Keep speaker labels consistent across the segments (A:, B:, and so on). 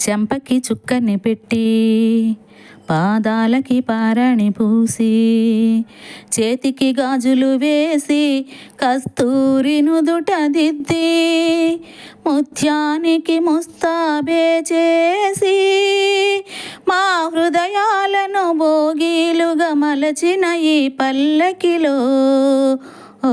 A: చెంపకి చుక్కని పెట్టి పాదాలకి పారణి పూసి చేతికి గాజులు వేసి కస్తూరి నుదుట దిద్ది ముత్యానికి ముస్తాబే చేసి మా హృదయాలను భోగీలు మలచిన ఈ పల్లకిలో ఓ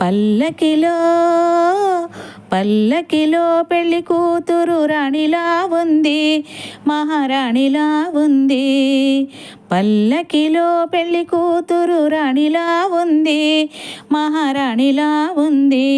A: పల్లకిలో పల్లకిలో పెళ్ళి కూతురు రాణిలా ఉంది మహారాణిలా ఉంది. పల్లకిలో పెళ్ళి కూతురు రాణిలా ఉంది మహారాణిలా ఉంది.